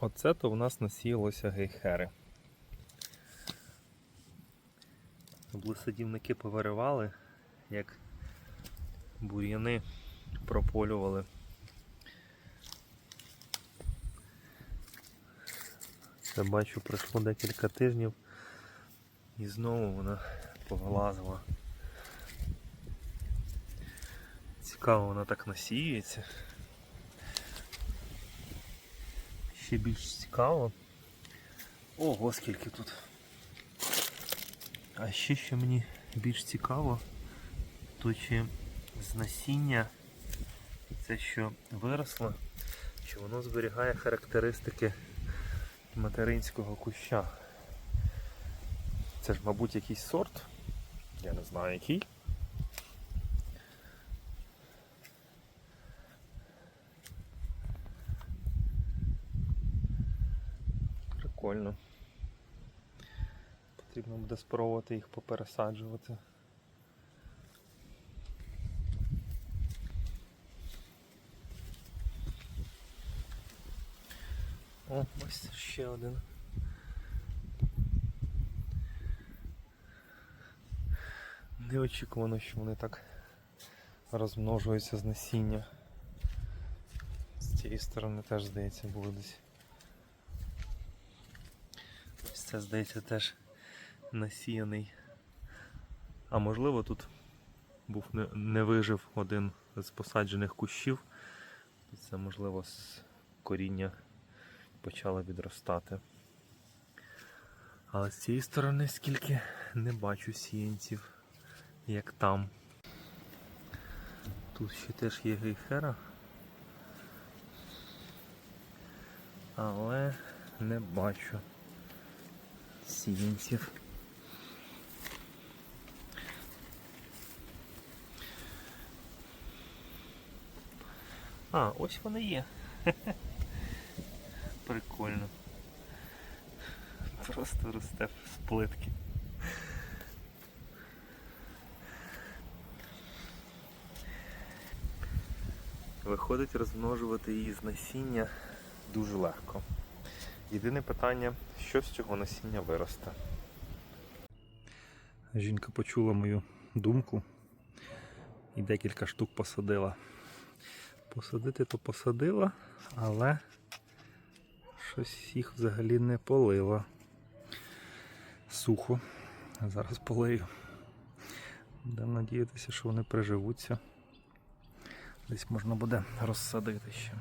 Оце то в нас насіялося гейхери. Блисадівники повиривали, як бур'яни прополювали. Це бачу, пройшло декілька тижнів і знову вона повилазила. Цікаво, вона так насіюється. Ще більш цікаво. Ого, скільки тут. А ще що мені більш цікаво, то чи з насіння це що виросло, чи воно зберігає характеристики материнського куща. Це ж, мабуть, якийсь сорт. Я не знаю який. Прикольно. Потрібно буде спробувати їх попересаджувати. О, ось ще один. Неочікувано, що вони так розмножуються з насіння. З цієї сторони теж, здається, було десь. Ось це, здається, теж насіяний. А можливо тут був не, не вижив один з посаджених кущів. Це можливо з коріння почало відростати. Але з цієї сторони скільки не бачу сіянців, як там. Тут ще теж є гейхера. Але не бачу сіянців. А, ось вони є. Прикольно. Просто росте з плитки. Виходить розмножувати її з насіння дуже легко. Єдине питання, що з цього насіння виросте. Жінка почула мою думку і декілька штук посадила. Посадити то посадила, але щось їх взагалі не полила. Сухо. Зараз полию. Будемо надіятися, що вони приживуться. Десь можна буде розсадити ще.